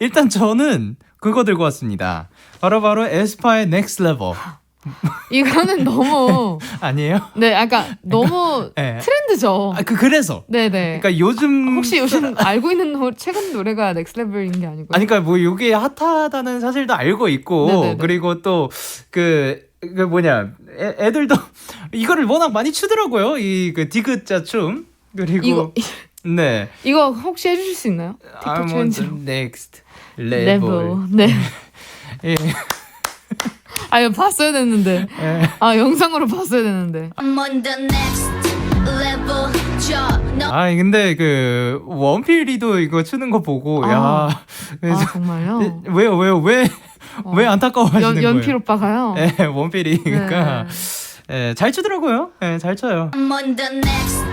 일단 저는 그거 들고 왔습니다. 바로 바로 에스파의 Next Level 이거는 너무 아니에요? 네, 아까 너무 네. 트렌드죠. 아, 그 그래서 네, 네. 그러니까 요즘 혹시 요즘 알고 있는 노, 최근 노래가 넥스 레벨인 게 아니고요. 아니 그러니까 뭐 이게 핫하다는 사실도 알고 있고 네네네. 그리고 또그 그 뭐냐 애, 애들도 이거를 워낙 많이 추더라고요 이 그 디귿자 춤 그리고 이거 네 이거 혹시 해주실 수 있나요? 틱톡 I'm on 챌린지로. the next 레벨. level 네. 예. 아 이거 봤어야 됐는데. 예. 아 영상으로 봤어야 됐는데. I'm on the next level. 저 너. 아 근데 그 원필이도 이거 추는 거 보고 아. 야아 그래서 정말요? 왜요 왜요 왜왜 어. 안타까워하시는 연, 거예요? 연필 오빠가요. 예, 원필이니까 네. 예, 잘 추더라고요. 예, 잘 쳐요. I'm on the next